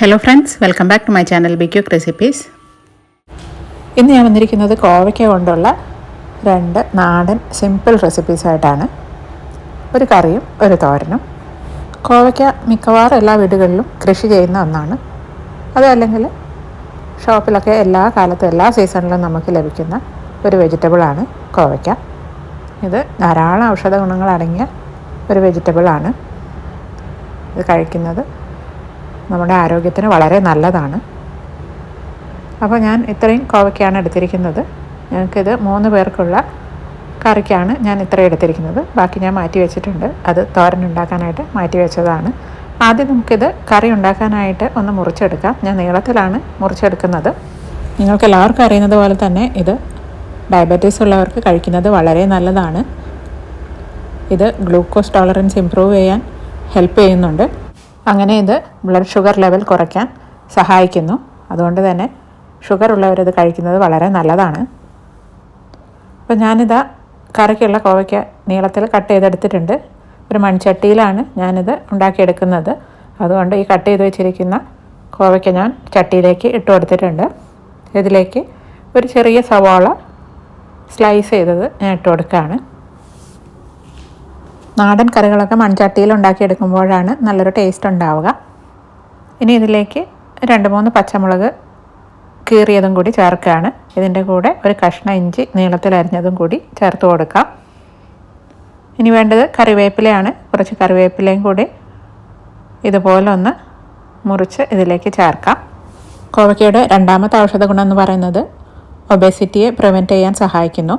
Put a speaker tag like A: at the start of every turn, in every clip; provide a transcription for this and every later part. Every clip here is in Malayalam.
A: Hello friends welcome back to my channel be quick recipes
B: ഇന്ന് ഞാൻ വന്നിരിക്കുന്നത് കോവയ്ക്ക കൊണ്ടുള്ള രണ്ട് നാടൻ സിമ്പിൾ റെസിപ്പീസായിട്ടാണ് ഒരു കറിയും ഒരു തോരനും. കോവയ്ക്ക മിക്കവാറും എല്ലാ വീടുകളിലും കൃഷി ചെയ്യുന്ന ഒന്നാണ്. അതല്ലെങ്കിൽ ഷോപ്പിലൊക്കെ എല്ലാ കാലത്തും എല്ലാ സീസണിലും നമുക്ക് ലഭിക്കുന്ന ഒരു വെജിറ്റബിളാണ് കോവയ്ക്ക. ഇത് ധാരാളം ഔഷധ ഗുണങ്ങളടങ്ങിയ ഒരു വെജിറ്റബിളാണ് ഇത് കഴിക്കുന്നത് നമ്മുടെ ആരോഗ്യത്തിന് വളരെ നല്ലതാണ്. അപ്പോൾ ഞാൻ ഇത്രയും കോവയ്ക്കാണ് എടുത്തിരിക്കുന്നത്. ഞങ്ങൾക്കിത് മൂന്ന് പേർക്കുള്ള കറിക്കാണ് ഞാൻ ഇത്ര എടുത്തിരിക്കുന്നത്. ബാക്കി ഞാൻ മാറ്റി വെച്ചിട്ടുണ്ട്. അത് തോരൻ ഉണ്ടാക്കാനായിട്ട് മാറ്റി വെച്ചതാണ്. ആദ്യം നമുക്കിത് കറി ഉണ്ടാക്കാനായിട്ട് ഒന്ന് മുറിച്ചെടുക്കാം. ഞാൻ നീളത്തിലാണ് മുറിച്ചെടുക്കുന്നത്. നിങ്ങൾക്ക് എല്ലാവർക്കും അറിയുന്നത് പോലെ തന്നെ ഇത് ഡയബറ്റീസ് ഉള്ളവർക്ക് കഴിക്കുന്നത് വളരെ നല്ലതാണ്. ഇത് ഗ്ലൂക്കോസ് ടോളറൻസ് ഇമ്പ്രൂവ് ചെയ്യാൻ ഹെൽപ്പ് ചെയ്യുന്നുണ്ട്. അങ്ങനെ ഇത് ബ്ലഡ് ഷുഗർ ലെവൽ കുറയ്ക്കാൻ സഹായിക്കുന്നു. അതുകൊണ്ട് തന്നെ ഷുഗർ ഉള്ളവരത് കഴിക്കുന്നത് വളരെ നല്ലതാണ്. അപ്പോൾ ഞാനിതാ കറിക്കുള്ള കോവയ്ക്ക നീളത്തിൽ കട്ട് ചെയ്തെടുത്തിട്ടുണ്ട്. ഒരു മൺചട്ടിയിലാണ് ഞാനിത് ഉണ്ടാക്കിയെടുക്കുന്നത്. അതുകൊണ്ട് ഈ കട്ട് ചെയ്ത് വെച്ചിരിക്കുന്ന കോവയ്ക്ക ഞാൻ ചട്ടിയിലേക്ക് ഇട്ട് കൊടുത്തിട്ടുണ്ട്. ഇതിലേക്ക് ഒരു ചെറിയ സവാള സ്ലൈസ് ചെയ്തത് ഞാൻ ഇട്ട് കൊടുക്കുകയാണ്. നാടൻ കറികളൊക്കെ മൺചട്ടിയിൽ ഉണ്ടാക്കിയെടുക്കുമ്പോഴാണ് നല്ലൊരു ടേസ്റ്റ് ഉണ്ടാവുക. ഇനി ഇതിലേക്ക് രണ്ട് മൂന്ന് പച്ചമുളക് കീറിയതും കൂടി ചേർക്കുകയാണ്. ഇതിന്റെ കൂടെ ഒരു കഷ്ണ ഇഞ്ചി നീളത്തിൽ അരിഞ്ഞതും കൂടി ചേർത്ത് കൊടുക്കാം. ഇനി വേണ്ടത് കറിവേപ്പിലയാണ്. കുറച്ച് കറിവേപ്പിലയും കൂടി ഇതുപോലെ ഒന്ന് മുറിച്ച് ഇതിലേക്ക് ചേർക്കാം. കോവയ്ക്കയുടെ രണ്ടാമത്തെ ഔഷധ ഗുണം എന്ന് പറയുന്നത് ഒബേസിറ്റിയെ പ്രിവെന്റ് ചെയ്യാൻ സഹായിക്കുന്നു.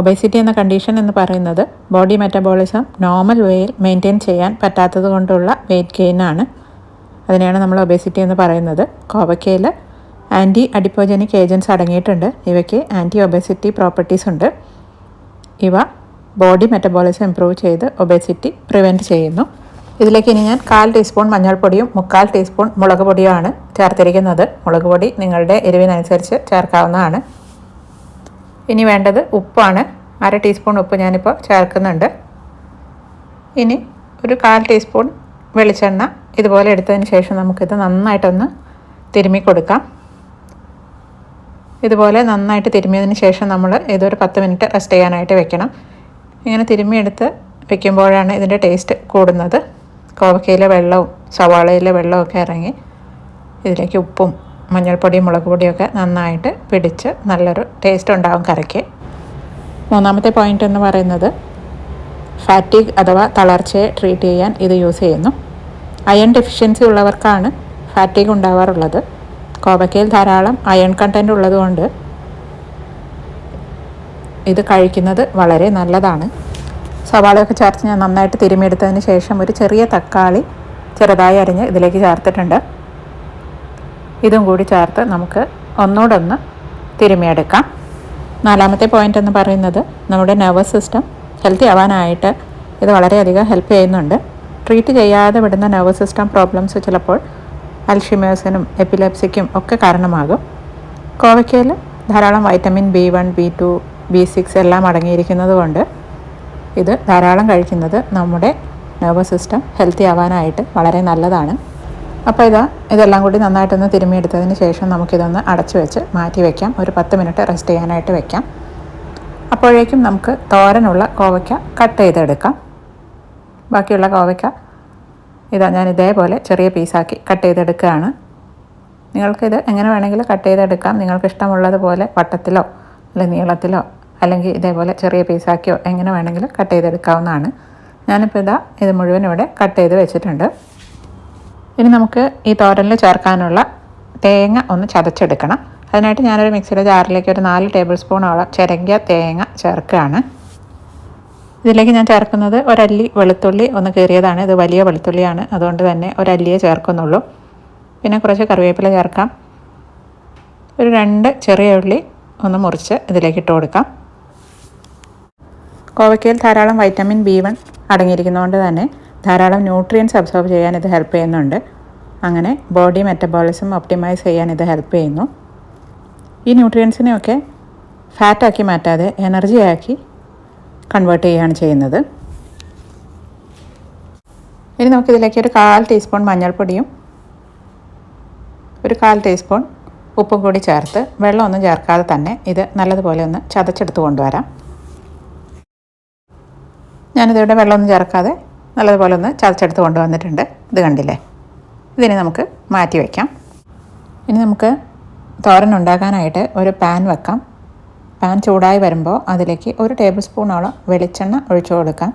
B: ഒബേസിറ്റി എന്ന കണ്ടീഷൻ എന്ന് പറയുന്നത് ബോഡി മെറ്റബോളിസം നോർമൽ വേയിൽ മെയിന്റെയിൻ ചെയ്യാൻ പറ്റാത്തത് കൊണ്ടുള്ള വെയിറ്റ് ഗെയിൻ ആണ്. അതിനെയാണ് നമ്മൾ ഒബേസിറ്റി എന്ന് പറയുന്നത്. കോവയ്ക്കയിൽ ആന്റി അഡിപ്പോജനിക് ഏജൻസ് അടങ്ങിയിട്ടുണ്ട്. ഇവയ്ക്ക് ആന്റി ഒബേസിറ്റി പ്രോപ്പർട്ടീസ് ഉണ്ട്. ഇവ ബോഡി മെറ്റബോളിസം ഇംപ്രൂവ് ചെയ്ത് ഒബേസിറ്റി പ്രിവെന്റ് ചെയ്യുന്നു. ഇതിലേക്ക് ഇനി ഞാൻ കാൽ ടീസ്പൂൺ മഞ്ഞൾപ്പൊടിയും മുക്കാൽ ടീസ്പൂൺ മുളക് പൊടിയുമാണ് ചേർത്തിരിക്കുന്നത്. മുളക് പൊടി നിങ്ങളുടെ എരിവിനനുസരിച്ച് ചേർക്കാവുന്നതാണ്. ഇനി വേണ്ടത് ഉപ്പാണ്. അര ടീസ്പൂൺ ഉപ്പ് ഞാനിപ്പോൾ ചേർക്കുന്നുണ്ട്. ഇനി ഒരു കാൽ ടീസ്പൂൺ വെളിച്ചെണ്ണ ഇതുപോലെ എടുത്തതിന് ശേഷം നമുക്കിത് നന്നായിട്ടൊന്ന് തിരുമ്മി കൊടുക്കാം. ഇതുപോലെ നന്നായിട്ട് തിരുമ്മിയതിന് ശേഷം നമ്മൾ ഇതൊരു പത്ത് മിനിറ്റ് റെസ്റ്റ് ചെയ്യാനായിട്ട് വെക്കണം. ഇങ്ങനെ തിരുമ്മിയെടുത്ത് വെക്കുമ്പോഴാണ് ഇതിന്റെ ടേസ്റ്റ് കൂടുന്നത്. കോവക്കയിലെ വെള്ളവും സവാളയിലെ വെള്ളവും ഒക്കെ ഇറങ്ങി ഇതിലേക്ക് ഉപ്പും മഞ്ഞൾപ്പൊടിയും മുളക് പൊടിയൊക്കെ നന്നായിട്ട് പിടിച്ച് നല്ലൊരു ടേസ്റ്റ് ഉണ്ടാവും കറിക്ക്. മൂന്നാമത്തെ പോയിന്റ് എന്ന് പറയുന്നത് ഫാറ്റിക് അഥവാ തളർച്ചയെ ട്രീറ്റ് ചെയ്യാൻ ഇത് യൂസ് ചെയ്യുന്നു. Iron deficiency ഉള്ളവർക്കാണ് ഫാറ്റിക് ഉണ്ടാവാറുള്ളത്. കോവയ്ക്കയിൽ ധാരാളം അയൺ കണ്ടന്റ് ഉള്ളതുകൊണ്ട് ഇത് കഴിക്കുന്നത് വളരെ നല്ലതാണ്. സവാളയൊക്കെ ചേർത്ത് ഞാൻ നന്നായിട്ട് തിരുമിയെടുത്തതിന് ശേഷം ഒരു ചെറിയ തക്കാളി ചെറുതായി അരിഞ്ഞ് ഇതിലേക്ക് ചേർത്തിട്ടുണ്ട്. ഇതും കൂടി ചേർത്ത് നമുക്ക് ഒന്നോടൊന്ന് ഒന്ന് തിരുമിയെടുക്കാം നാലാമത്തെ പോയിന്റ് എന്ന് പറയുന്നത് നമ്മുടെ നെർവസ് സിസ്റ്റം ഹെൽത്തി ആവാനായിട്ട് ഇത് വളരെയധികം ഹെൽപ്പ് ചെയ്യുന്നുണ്ട്. ട്രീറ്റ് ചെയ്യാതെ വിടുന്ന നെർവസ് സിസ്റ്റം പ്രോബ്ലംസ് ചിലപ്പോൾ അൽഷിമേഴ്സിനും എപ്പിലെപ്സിക്കും ഒക്കെ കാരണമാകും. കോവയ്ക്കയിൽ ധാരാളം vitamin B one B two B six എല്ലാം അടങ്ങിയിരിക്കുന്നത് കൊണ്ട് ഇത് ധാരാളം കഴിക്കുന്നത് നമ്മുടെ നെർവസ് സിസ്റ്റം ഹെൽത്തി ആവാനായിട്ട് വളരെ നല്ലതാണ്. അപ്പോൾ ഇതാ ഇതെല്ലാം കൂടി നന്നായിട്ടൊന്ന് തിരുമ്മിയെടുത്തതിന് ശേഷം നമുക്കിതൊന്ന് അടച്ചു വെച്ച് മാറ്റി വയ്ക്കാം ഒരു പത്ത് മിനിറ്റ് റെസ്റ്റ് ചെയ്യാനായിട്ട് വെക്കാം. അപ്പോഴേക്കും നമുക്ക് തോരനുള്ള കോവയ്ക്ക കട്ട് ചെയ്തെടുക്കാം. ബാക്കിയുള്ള കോവയ്ക്ക ഇതാ ഞാൻ ഇതേപോലെ ചെറിയ പീസാക്കി കട്ട് ചെയ്തെടുക്കുകയാണ്. നിങ്ങൾക്കിത് എങ്ങനെ വേണമെങ്കിലും കട്ട് ചെയ്തെടുക്കാം. നിങ്ങൾക്ക് ഇഷ്ടമുള്ളതുപോലെ വട്ടത്തിലോ അല്ലെങ്കിൽ നീളത്തിലോ അല്ലെങ്കിൽ ഇതേപോലെ ചെറിയ പീസാക്കിയോ എങ്ങനെ വേണമെങ്കിലും കട്ട് ചെയ്തെടുക്കാവുന്നതാണ്. ഞാനിപ്പോൾ ഇതാ ഇത് മുഴുവൻ ഇവിടെ കട്ട് ചെയ്ത് വെച്ചിട്ടുണ്ട്. ഇനി നമുക്ക് ഈ തോരനിൽ ചേർക്കാനുള്ള തേങ്ങ ഒന്ന് ചതച്ചെടുക്കണം. അതിനായിട്ട് ഞാനൊരു മിക്സിയുടെ ജാറിലേക്ക് ഒരു നാല് ടേബിൾ സ്പൂണോളം ചിരങ്ങിയ തേങ്ങ ചേർക്കുകയാണ്. ഇതിലേക്ക് ഞാൻ ചേർക്കുന്നത് ഒരല്ലി വെളുത്തുള്ളി ഒന്ന് കീറിയതാണ്. ഇത് വലിയ വെളുത്തുള്ളിയാണ്. അതുകൊണ്ട് തന്നെ ഒരല്ലിയെ ചേർക്കുന്നുള്ളൂ. പിന്നെ കുറച്ച് കറിവേപ്പില ചേർക്കാം. ഒരു രണ്ട് ചെറിയ ഉള്ളി ഒന്ന് മുറിച്ച് ഇതിലേക്ക് ഇട്ട് കൊടുക്കാം. കോവയ്ക്കയിൽ ധാരാളം വൈറ്റമിൻ ബി വൺ അടങ്ങിയിരിക്കുന്നതുകൊണ്ട് തന്നെ ധാരാളം ന്യൂട്രിയൻസ് അബ്സോർബ് ചെയ്യാൻ ഇത് ഹെൽപ്പ് ചെയ്യുന്നുണ്ട്. അങ്ങനെ ബോഡി മെറ്റബോളിസം ഒപ്റ്റിമൈസ് ചെയ്യാൻ ഇത് ഹെൽപ്പ് ചെയ്യുന്നു. ഈ ന്യൂട്രിയൻസിനെയൊക്കെ ഫാറ്റാക്കി മാറ്റാതെ എനർജി ആക്കി കൺവേർട്ട് ചെയ്യുകയാണ് ചെയ്യുന്നത്. ഇനി നമുക്കിതിലേക്ക് ഒരു കാൽ ടീസ്പൂൺ മഞ്ഞൾപ്പൊടിയും ഒരു കാൽ ടീസ്പൂൺ ഉപ്പും കൂടി ചേർത്ത് വെള്ളമൊന്നും ചേർക്കാതെ തന്നെ ഇത് നല്ലതുപോലെ ഒന്ന് ചതച്ചെടുത്ത് കൊണ്ടുവരാം. ഞാനിതിവിടെ വെള്ളമൊന്നും ചേർക്കാതെ നല്ലതുപോലെ ഒന്ന് ചതച്ചെടുത്ത് കൊണ്ടുവന്നിട്ടുണ്ട്. ഇത് കണ്ടില്ലേ? ഇതിനെ നമുക്ക് മാറ്റി വയ്ക്കാം ഇനി നമുക്ക് തോരൻ ഉണ്ടാക്കാനായിട്ട് ഒരു പാൻ വെക്കാം. പാൻ ചൂടായി വരുമ്പോൾ അതിലേക്ക് ഒരു ടേബിൾ സ്പൂണോളം വെളിച്ചെണ്ണ ഒഴിച്ചു കൊടുക്കാം.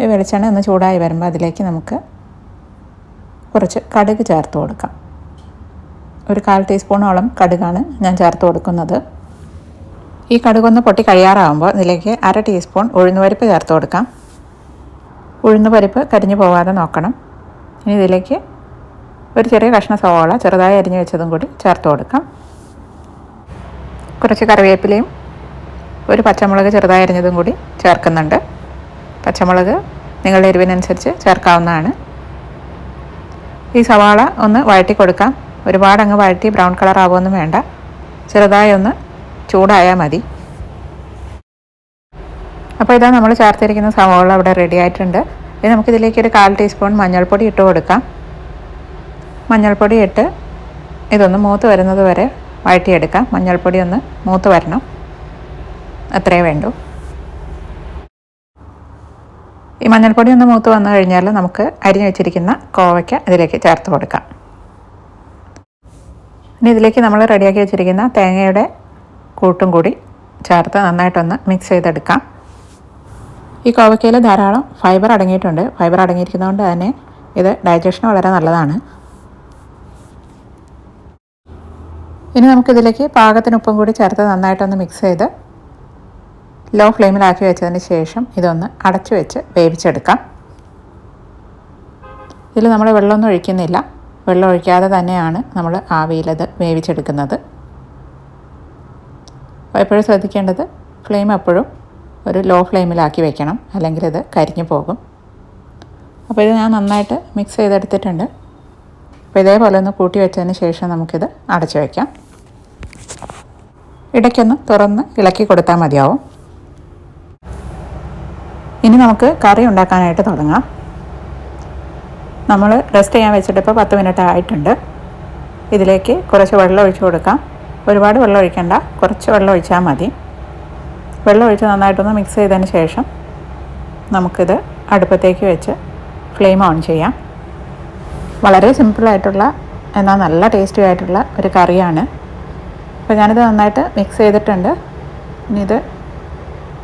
B: ഈ വെളിച്ചെണ്ണ ഒന്ന് ചൂടായി വരുമ്പോൾ അതിലേക്ക് നമുക്ക് കുറച്ച് കടുക് ചേർത്ത് കൊടുക്കാം. ഒരു കാൽ ടീസ്പൂണോളം കടുകാണ് ഞാൻ ചേർത്ത് കൊടുക്കുന്നത്. ഈ കടുകൊന്ന് പൊട്ടി കഴിയാറാകുമ്പോൾ ഇതിലേക്ക് അര ടീസ്പൂൺ ഉഴുന്നുപരിപ്പ് ചേർത്ത് കൊടുക്കാം. ഉഴുന്നുപരിപ്പ് കരിഞ്ഞു പോവാതെ നോക്കണം. ഇനി ഇതിലേക്ക് ഒരു ചെറിയ കഷ്ണ സവാള ചെറുതായി അരിഞ്ഞു വെച്ചതും കൂടി ചേർത്ത് കൊടുക്കാം. കുറച്ച് കറിവേപ്പിലയും ഒരു പച്ചമുളക് ചെറുതായി അരിഞ്ഞതും കൂടി ചേർക്കുന്നുണ്ട്. പച്ചമുളക് നിങ്ങളുടെ എരിവിനനുസരിച്ച് ചേർക്കാവുന്നതാണ്. ഈ സവാള ഒന്ന് വഴറ്റി കൊടുക്കാം. ഒരുപാട് അങ്ങ് വഴറ്റി ബ്രൗൺ കളർ ആവുമൊന്നും വേണ്ട. ചെറുതായി ഒന്ന് ചൂടായാൽ മതി. അപ്പോൾ ഇതാ നമ്മൾ ചേർത്തിരിക്കുന്ന സവോള അവിടെ റെഡി ആയിട്ടുണ്ട്. ഇനി നമുക്കിതിലേക്ക് ഒരു കാൽ ടീസ്പൂൺ മഞ്ഞൾപ്പൊടി ഇട്ട് കൊടുക്കാം. മഞ്ഞൾപ്പൊടി ഇട്ട് ഇതൊന്ന് മൂത്ത് വരുന്നത് വരെ വഴറ്റിയെടുക്കാം. മഞ്ഞൾപ്പൊടി ഒന്ന് മൂത്ത് വരണം. അത്രേ വേണ്ടൂ. ഈ മഞ്ഞൾപ്പൊടി ഒന്ന് മൂത്ത് വന്നു കഴിഞ്ഞാൽ നമുക്ക് അരിഞ്ഞു വെച്ചിരിക്കുന്ന കോവയ്ക്ക ഇതിലേക്ക് ചേർത്ത് കൊടുക്കാം. ഇനി ഇതിലേക്ക് നമ്മൾ റെഡിയാക്കി വെച്ചിരിക്കുന്ന തേങ്ങയുടെ കൂട്ടും കൂടി ചേർത്ത് നന്നായിട്ടൊന്ന് മിക്സ് ചെയ്തെടുക്കാം. ഈ കോവയ്ക്കയിൽ ധാരാളം ഫൈബർ അടങ്ങിയിട്ടുണ്ട്. ഫൈബർ അടങ്ങിയിരിക്കുന്നതുകൊണ്ട് തന്നെ ഇത് ഡൈജഷന് വളരെ നല്ലതാണ്. ഇനി നമുക്കിതിലേക്ക് പാകത്തിന് ഉപ്പും കൂടി ചേർത്ത് നന്നായിട്ടൊന്ന് മിക്സ് ചെയ്ത് ലോ ഫ്ലെയിമിലാക്കി വെച്ചതിന് ശേഷം ഇതൊന്ന് അടച്ചു വെച്ച് വേവിച്ചെടുക്കാം. ഇതിൽ നമ്മൾ വെള്ളമൊന്നും ഒഴിക്കുന്നില്ല. വെള്ളം ഒഴിക്കാതെ തന്നെയാണ് നമ്മൾ ആവിയിലത് വേവിച്ചെടുക്കുന്നത്. എപ്പോഴും ശ്രദ്ധിക്കേണ്ടത് ഫ്ലെയിം എപ്പോഴും ഒരു ലോ ഫ്ലെയിമിലാക്കി വെക്കണം. അല്ലെങ്കിൽ ഇത് കരിഞ്ഞു പോകും. അപ്പോൾ ഇത് ഞാൻ നന്നായിട്ട് മിക്സ് ചെയ്തെടുത്തിട്ടുണ്ട്. അപ്പോൾ ഇതേപോലെ ഒന്ന് കൂട്ടി വെച്ചതിന് ശേഷം നമുക്കിത് അടച്ചു വയ്ക്കാം ഇടയ്ക്കൊന്ന് തുറന്ന് ഇളക്കി കൊടുത്താൽ മതിയാവും. ഇനി നമുക്ക് കറി ഉണ്ടാക്കാനായിട്ട് തുടങ്ങാം. നമ്മൾ റെസ്റ്റ് ചെയ്യാൻ വെച്ചിട്ട് ഇപ്പോൾ പത്ത് മിനിറ്റ് ആയിട്ടുണ്ട്. ഇതിലേക്ക് കുറച്ച് വെള്ളം ഒഴിച്ചു കൊടുക്കാം. ഒരുപാട് വെള്ളം ഒഴിക്കണ്ട. കുറച്ച് വെള്ളം ഒഴിച്ചാൽ മതി. വെള്ളം ഒഴിച്ച് നന്നായിട്ടൊന്ന് മിക്സ് ചെയ്തതിന് ശേഷം നമുക്കിത് അടുപ്പത്തേക്ക് വെച്ച് ഫ്ലെയിം ഓൺ ചെയ്യാം. വളരെ സിമ്പിളായിട്ടുള്ള എന്നാൽ നല്ല ടേസ്റ്റി ആയിട്ടുള്ള ഒരു കറിയാണ്. അപ്പോൾ ഞാനിത് നന്നായിട്ട് മിക്സ് ചെയ്തിട്ടുണ്ട്. ഇനി ഇത്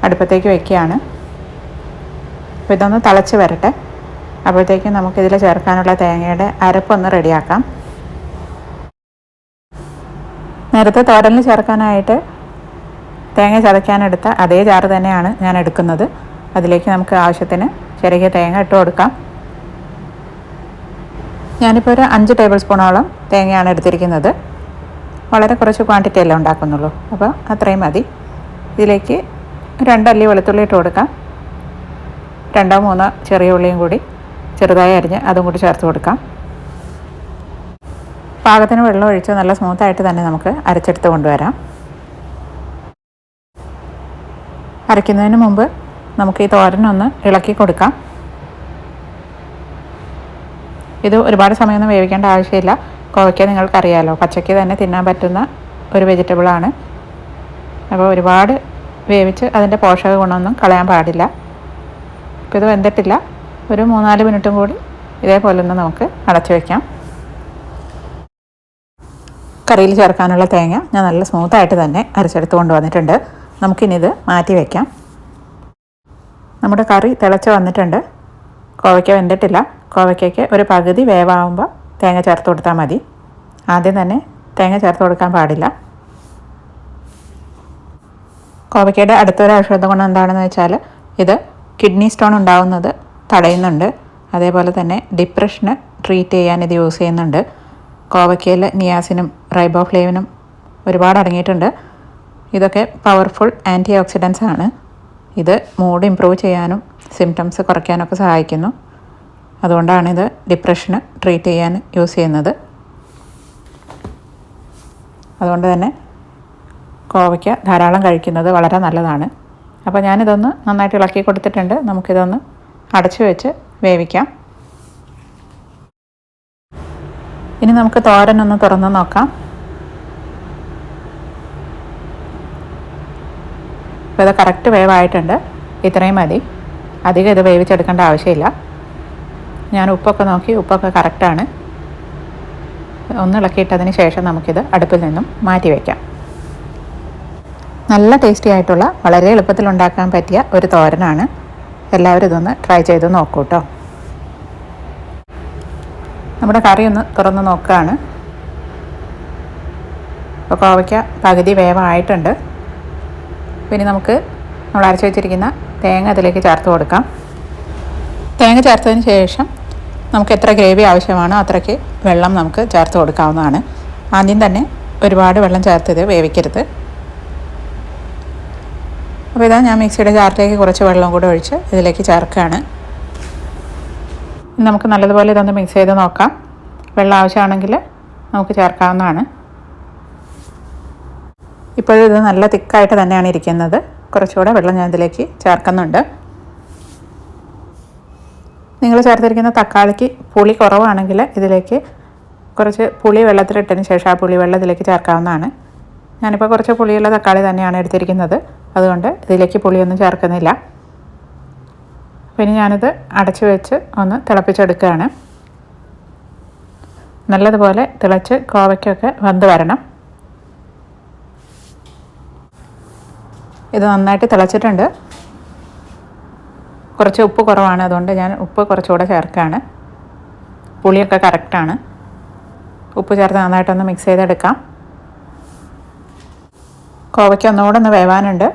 B: അടുപ്പത്തേക്ക് വയ്ക്കുകയാണ് അപ്പോൾ ഇതൊന്ന് തിളച്ച് വരട്ടെ. അപ്പോഴത്തേക്കും നമുക്കിതിൽ ചേർക്കാനുള്ള തേങ്ങയുടെ അരപ്പൊന്ന് റെഡിയാക്കാം നേരത്തെ തോരലിന് ചേർക്കാനായിട്ട് തേങ്ങ ചതയ്ക്കാനെടുത്ത അതേ ചാറ് തന്നെയാണ് ഞാൻ എടുക്കുന്നത്. അതിലേക്ക് നമുക്ക് ആവശ്യത്തിന് ചെറിയ തേങ്ങ ഇട്ട് കൊടുക്കാം. ഞാനിപ്പോൾ ഒരു അഞ്ച് ടേബിൾ സ്പൂണോളം തേങ്ങയാണ് എടുത്തിരിക്കുന്നത്. വളരെ കുറച്ച് ക്വാണ്ടിറ്റി അല്ലേ ഉണ്ടാക്കുന്നുള്ളൂ. അപ്പോൾ അത്രയും മതി. ഇതിലേക്ക് രണ്ടല്ലി വെളുത്തുള്ളി ഇട്ട് കൊടുക്കാം. രണ്ടോ മൂന്നോ ചെറിയ ഉള്ളിയും കൂടി ചെറുതായി അരിഞ്ഞ് അതും കൂടി ചേർത്ത് കൊടുക്കാം. പാകത്തിന് വെള്ളം ഒഴിച്ച് നല്ല സ്മൂത്തായിട്ട് തന്നെ നമുക്ക് അരച്ചെടുത്ത് കൊണ്ടുവരാം. അരയ്ക്കുന്നതിന് മുമ്പ് നമുക്ക് ഈ തോരനൊന്ന് ഇളക്കി കൊടുക്കാം. ഇത് ഒരുപാട് സമയമൊന്നും വേവിക്കേണ്ട ആവശ്യമില്ല. കോവയ്ക്ക നിങ്ങൾക്കറിയാലോ പച്ചയ്ക്ക് തന്നെ തിന്നാൻ പറ്റുന്ന ഒരു വെജിറ്റബിളാണ് അപ്പോൾ ഒരുപാട് വേവിച്ച് അതിന്റെ പോഷക ഗുണമൊന്നും കളയാൻ പാടില്ല. ഇപ്പോൾ ഇത് വെന്തിട്ടില്ല. ഒരു മൂന്നാൽ മിനിറ്റും കൂടി ഇതേപോലെ ഒന്ന് നമുക്ക് അടച്ചു വയ്ക്കാം കറിയിൽ ചേർക്കാനുള്ള തേങ്ങ ഞാൻ നല്ല സ്മൂത്തായിട്ട് തന്നെ അരച്ചെടുത്ത് കൊണ്ടുവന്നിട്ടുണ്ട്. നമുക്കിനിത് മാറ്റി വയ്ക്കാം നമ്മുടെ കറി തിളച്ച് വന്നിട്ടുണ്ട്. കോവയ്ക്ക വെന്തിട്ടില്ല. കോവയ്ക്കയ്ക്ക് ഒരു പകുതി വേവാകുമ്പോൾ തേങ്ങ ചേർത്ത് കൊടുത്താൽ മതി. ആദ്യം തന്നെ തേങ്ങ ചേർത്ത് കൊടുക്കാൻ പാടില്ല. കോവയ്ക്കയുടെ അടുത്തൊരു ഔഷധ ഗുണം എന്താണെന്ന് വെച്ചാൽ ഇത് കിഡ്നി സ്റ്റോൺ ഉണ്ടാകുന്നത് തടയുന്നുണ്ട്. അതേപോലെ തന്നെ ഡിപ്രഷന് ട്രീറ്റ് ചെയ്യാൻ ഇത് യൂസ് ചെയ്യുന്നുണ്ട്. കോവയ്ക്കയിൽ നിയാസിനും റൈബോഫ്ലേവിനും ഒരുപാട് അടങ്ങിയിട്ടുണ്ട്. ഇതൊക്കെ പവർഫുൾ ആന്റി ഓക്സിഡൻസ് ആണ്. ഇത് മൂഡ് ഇമ്പ്രൂവ് ചെയ്യാനും സിംറ്റംസ് കുറയ്ക്കാനൊക്കെ സഹായിക്കുന്നു. അതുകൊണ്ടാണ് ഇത് ഡിപ്രഷന് ട്രീറ്റ് ചെയ്യാൻ യൂസ് ചെയ്യുന്നത്. അതുകൊണ്ട് തന്നെ കോവയ്ക്ക ധാരാളം കഴിക്കുന്നത് വളരെ നല്ലതാണ്. അപ്പോൾ ഞാനിതൊന്ന് നന്നായിട്ട് ഇളക്കി കൊടുത്തിട്ടുണ്ട്. നമുക്കിതൊന്ന് അടച്ചു വെച്ച് വേവിക്കാം. ഇനി നമുക്ക് തോരൻ ഒന്ന് തുറന്ന് നോക്കാം. അപ്പോൾ ഇത് കറക്റ്റ് വേവായിട്ടുണ്ട് ഇത്രയും മതി. അധികം ഇത് വേവിച്ചെടുക്കേണ്ട ആവശ്യമില്ല. ഞാൻ ഉപ്പൊക്കെ നോക്കി ഉപ്പൊക്കെ കറക്റ്റാണ് ഒന്നിളക്കിയിട്ടതിന് ശേഷം നമുക്കിത് അടുപ്പിൽ നിന്നും മാറ്റി വയ്ക്കാം നല്ല ടേസ്റ്റി ആയിട്ടുള്ള വളരെ എളുപ്പത്തിൽ ഉണ്ടാക്കാൻ പറ്റിയ ഒരു തോരനാണ്. എല്ലാവരും ഇതൊന്ന് ട്രൈ ചെയ്ത് നോക്കൂ കേട്ടോ നമ്മുടെ കറി ഒന്ന് തുറന്ന് നോക്കുകയാണ് അപ്പോൾ കോവയ്ക്ക പകുതി വേവായിട്ടുണ്ട്. പിന്നെ നമുക്ക് നമ്മൾ അരച്ച് വെച്ചിരിക്കുന്ന തേങ്ങ അതിലേക്ക് ചേർത്ത് കൊടുക്കാം. തേങ്ങ ചേർത്തതിന് ശേഷം നമുക്ക് എത്ര ഗ്രേവി ആവശ്യമാണോ അത്രയ്ക്ക് വെള്ളം നമുക്ക് ചേർത്ത് കൊടുക്കാവുന്നതാണ്. ആദ്യം തന്നെ ഒരുപാട് വെള്ളം ചേർത്തത് വേവിക്കരുത്. അപ്പോൾ ഇതാ ഞാൻ മിക്സിയുടെ ജാറിലേക്ക് കുറച്ച് വെള്ളം കൂടെ ഒഴിച്ച് ഇതിലേക്ക് ചേർക്കുകയാണ്. ഇനി നമുക്ക് നല്ലതുപോലെ ഇതൊന്ന് മിക്സ് ചെയ്ത് നോക്കാം. വെള്ളം ആവശ്യമാണെങ്കിൽ നമുക്ക് ചേർക്കാവുന്നതാണ്. ഇപ്പോഴും ഇത് നല്ല തിക്കായിട്ട് തന്നെയാണ് ഇരിക്കുന്നത്. കുറച്ചുകൂടെ വെള്ളം ഞാൻ ഇതിലേക്ക് ചേർക്കുന്നുണ്ട്. നിങ്ങൾ ചേർത്തിരിക്കുന്ന തക്കാളിക്ക് പുളി കുറവാണെങ്കിൽ ഇതിലേക്ക് കുറച്ച് പുളി വെള്ളത്തിലിട്ടതിന് ശേഷം ആ പുളി വെള്ളം ഇതിലേക്ക് ചേർക്കാവുന്നതാണ്. ഞാനിപ്പോൾ കുറച്ച് പുളിയുള്ള തക്കാളി തന്നെയാണ് എടുത്തിരിക്കുന്നത്. അതുകൊണ്ട് ഇതിലേക്ക് പുളിയൊന്നും ചേർക്കുന്നില്ല. പിന്നെ ഞാനിത് അടച്ചു വെച്ച് ഒന്ന് തിളപ്പിച്ചെടുക്കുകയാണ്. നല്ലതുപോലെ തിളച്ച് കോവയ്ക്കൊക്കെ വന്ന് വരണം. ഇത് നന്നായിട്ട് തിളച്ചിട്ടുണ്ട്. കുറച്ച് ഉപ്പ് കുറവാണ് അതുകൊണ്ട് ഞാൻ ഉപ്പ് കുറച്ചുകൂടെ ചേർക്കുകയാണ്. പുളിയൊക്കെ കറക്റ്റാണ് ഉപ്പ് ചേർത്ത് നന്നായിട്ടൊന്ന് മിക്സ് ചെയ്തെടുക്കാം. കോവയ്ക്ക് ഒന്നുകൂടെ ഒന്ന് വേവാനുണ്ട്.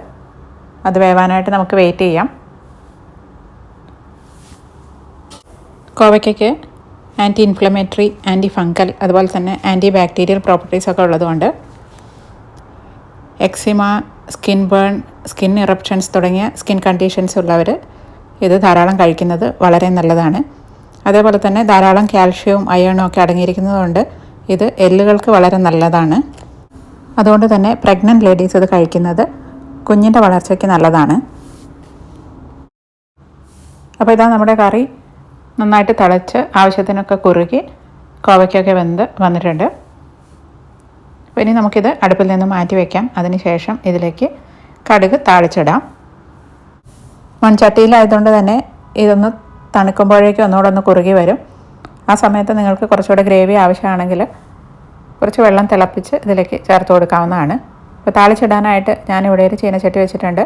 B: അത് വേവാനായിട്ട് നമുക്ക് വെയിറ്റ് ചെയ്യാം. കോവയ്ക്കയ്ക്ക് ആന്റി ഇൻഫ്ലമേറ്ററി ആന്റി ഫംഗൽ അതുപോലെ തന്നെ ആന്റി ബാക്ടീരിയൽ പ്രോപ്പർട്ടീസൊക്കെ ഉള്ളതുകൊണ്ട് eczema skin burn skin eruptions തുടങ്ങിയ സ്കിൻ കണ്ടീഷൻസ് ഉള്ളവർ ഇത് ധാരാളം കഴിക്കുന്നത് വളരെ നല്ലതാണ്. അതേപോലെ തന്നെ ധാരാളം കാൽഷ്യവും അയണും ഒക്കെ അടങ്ങിയിരിക്കുന്നതുകൊണ്ട് ഇത് എല്ലുകൾക്ക് വളരെ നല്ലതാണ്. അതുകൊണ്ട് തന്നെ പ്രഗ്നന്റ് ലേഡീസ് ഇത് കഴിക്കുന്നത് കുഞ്ഞിന്റെ വളർച്ചയ്ക്ക് നല്ലതാണ്. അപ്പോൾ ഇതാ നമ്മുടെ കറി. നന്നായിട്ട് തിളച്ച് ആവശ്യത്തിനൊക്കെ കുറുകി കോവയ്ക്കൊക്കെ വെന്ത് വന്നിട്ടുണ്ട്. അപ്പോൾ ഇനി നമുക്കിത് അടുപ്പിൽ നിന്ന് മാറ്റി വയ്ക്കാം അതിനുശേഷം ഇതിലേക്ക് കടുക് താളിച്ചിടാം. മൺചട്ടിയിലായതുകൊണ്ട് തന്നെ ഇതൊന്ന് തണുക്കുമ്പോഴേക്കും ഒന്നുകൂടെ ഒന്ന് കുറുകി വരും. ആ സമയത്ത് നിങ്ങൾക്ക് കുറച്ചുകൂടെ ഗ്രേവി ആവശ്യമാണെങ്കിൽ കുറച്ച് വെള്ളം തിളപ്പിച്ച് ഇതിലേക്ക് ചേർത്ത് കൊടുക്കാവുന്നതാണ്. അപ്പോൾ താളിച്ചിടാനായിട്ട് ഞാനിവിടെ ഒരു ചീനച്ചട്ടി വെച്ചിട്ടുണ്ട്.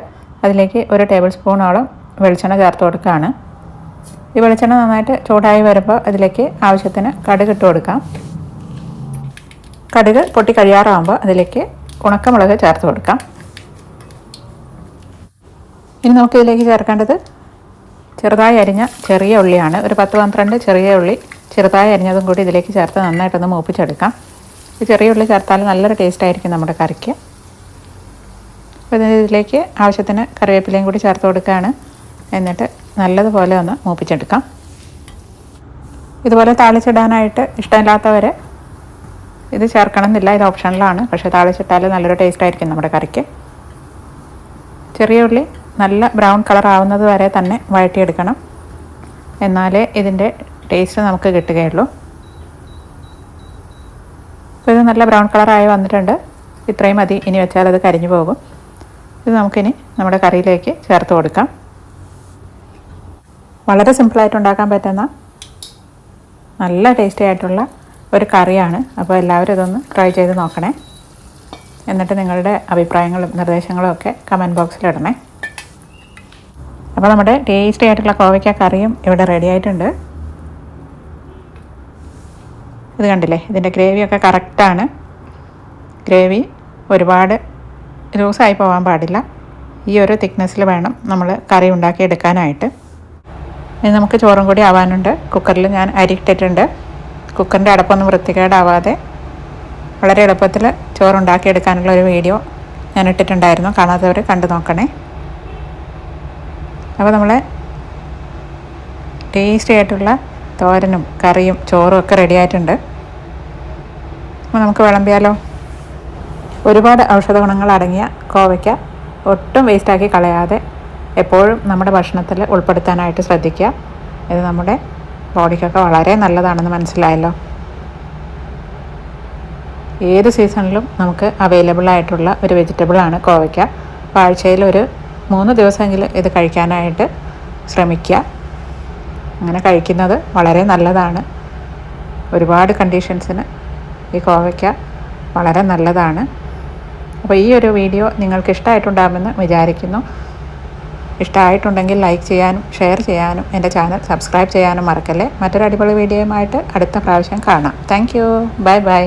B: അതിലേക്ക് ഒരു ടേബിൾ സ്പൂണോളം വെളിച്ചെണ്ണ ചേർത്ത് കൊടുക്കുകയാണ്. ഈ വെളിച്ചെണ്ണ നന്നായിട്ട് ചൂടായി വരുമ്പോൾ അതിലേക്ക് ആവശ്യത്തിന് കടുക് ഇട്ട് കൊടുക്കാം. കടുക് പൊട്ടി കഴിയാറാകുമ്പോൾ അതിലേക്ക് ഉണക്കമുളക് ചേർത്ത് കൊടുക്കാം. ഇനി നമുക്ക് ഇതിലേക്ക് ചേർക്കേണ്ടത് ചെറുതായി അരിഞ്ഞ ചെറിയ ഉള്ളിയാണ്. ഒരു പത്ത് പന്ത്രണ്ട് ചെറിയ ഉള്ളി ചെറുതായി അരിഞ്ഞതും കൂടി ഇതിലേക്ക് ചേർത്ത് നന്നായിട്ടൊന്ന് മൂപ്പിച്ചെടുക്കാം. ഈ ചെറിയ ഉള്ളി ചേർത്താൽ നല്ലൊരു ടേസ്റ്റ് ആയിരിക്കും നമ്മുടെ കറിക്ക്. അപ്പോൾ ഇതിലേക്ക് ആവശ്യത്തിന് കറിവേപ്പിലയും കൂടി ചേർത്ത് കൊടുക്കുകയാണ്. എന്നിട്ട് നല്ലതുപോലെ ഒന്ന് മൂപ്പിച്ചെടുക്കാം. ഇതുപോലെ താളിച്ചിടാനായിട്ട് ഇഷ്ടമില്ലാത്തവർ ഇത് ചേർക്കണം എന്നില്ല ഇത് ഓപ്ഷനിലാണ്. പക്ഷേ താളിച്ചിട്ടാൽ നല്ലൊരു ടേസ്റ്റ് ആയിരിക്കും നമ്മുടെ കറിക്ക്. ചെറിയ ഉള്ളി നല്ല ബ്രൗൺ കളർ ആവുന്നത് വരെ തന്നെ വഴറ്റിയെടുക്കണം. എന്നാലേ ഇതിന്റെ ടേസ്റ്റ് നമുക്ക് കിട്ടുകയുള്ളൂ. ഇത് നല്ല ബ്രൗൺ കളറായി വന്നിട്ടുണ്ട്. ഇത്രയും മതി ഇനി വെച്ചാൽ അത് കരിഞ്ഞു പോകും. ഇത് നമുക്കിനി നമ്മുടെ കറിയിലേക്ക് ചേർത്ത് കൊടുക്കാം. വളരെ സിമ്പിളായിട്ട് ഉണ്ടാക്കാൻ പറ്റുന്ന നല്ല ടേസ്റ്റി ആയിട്ടുള്ള ഒരു കറിയാണ്. അപ്പോൾ എല്ലാവരും ഇതൊന്ന് ട്രൈ ചെയ്ത് നോക്കണേ. എന്നിട്ട് നിങ്ങളുടെ അഭിപ്രായങ്ങളും നിർദ്ദേശങ്ങളും ഒക്കെ കമന്റ് ബോക്സിലിടണേ അപ്പോൾ നമ്മുടെ ടേസ്റ്റി ആയിട്ടുള്ള കോവയ്ക്ക കറിയും ഇവിടെ റെഡി ആയിട്ടുണ്ട്. ഇത് കണ്ടില്ലേ? ഇതിന്റെ ഗ്രേവിയൊക്കെ കറക്റ്റാണ് ഗ്രേവി ഒരുപാട് ലൂസായി പോകാൻ പാടില്ല. ഈ ഒരു തിക്നെസ്സിൽ വേണം നമ്മൾ കറി ഉണ്ടാക്കി എടുക്കാനായിട്ട്. ഇനി നമുക്ക് ചോറും കൂടി ആവാനുണ്ട്. കുക്കറിൽ ഞാൻ അരി ഇട്ടിട്ടുണ്ട് കുക്കറിന്റെ അടപ്പൊന്നും വൃത്തികേടാവാതെ വളരെ എളുപ്പത്തിൽ ചോറുണ്ടാക്കിയെടുക്കാനുള്ള ഒരു വീഡിയോ ഞാൻ ഇട്ടിട്ടുണ്ടായിരുന്നു. കാണാത്തവർ കണ്ടു നോക്കണേ. അപ്പോൾ നമ്മൾ ടേസ്റ്റി ആയിട്ടുള്ള തോരനും കറിയും ചോറും ഒക്കെ റെഡി ആയിട്ടുണ്ട്. അപ്പോൾ നമുക്ക് വിളമ്പിയാലോ? ഒരുപാട് ഔഷധ ഗുണങ്ങൾ അടങ്ങിയ കോവയ്ക്ക ഒട്ടും വേസ്റ്റാക്കി കളയാതെ എപ്പോഴും നമ്മുടെ ഭക്ഷണത്തിൽ ഉൾപ്പെടുത്താനായിട്ട് ശ്രദ്ധിക്കുക. ഇത് നമ്മുടെ ബോഡിക്കൊക്കെ വളരെ നല്ലതാണെന്ന് മനസ്സിലായല്ലോ. ഏത് സീസണിലും നമുക്ക് അവൈലബിൾ ആയിട്ടുള്ള ഒരു വെജിറ്റബിളാണ് കോവയ്ക്ക. ആഴ്ചയിൽ ഒരു മൂന്ന് ദിവസമെങ്കിലും ഇത് കഴിക്കാനായിട്ട് ശ്രമിക്കുക. അങ്ങനെ കഴിക്കുന്നത് വളരെ നല്ലതാണ്. ഒരുപാട് കണ്ടീഷൻസിന് ഈ കോവയ്ക്ക വളരെ നല്ലതാണ്. അപ്പോൾ ഈ ഒരു വീഡിയോ നിങ്ങൾക്ക് ഇഷ്ടമായിട്ടുണ്ടാകുമെന്ന് വിചാരിക്കുന്നു. ഇഷ്ടമായിട്ടുണ്ടെങ്കിൽ ലൈക്ക് ചെയ്യാനും ഷെയർ ചെയ്യാനും എന്റെ ചാനൽ സബ്സ്ക്രൈബ് ചെയ്യാനും മറക്കല്ലേ? മറ്റൊരു അടിപൊളി വീഡിയോയുമായിട്ട് അടുത്ത പ്രാവശ്യം കാണാം. Thank bye bye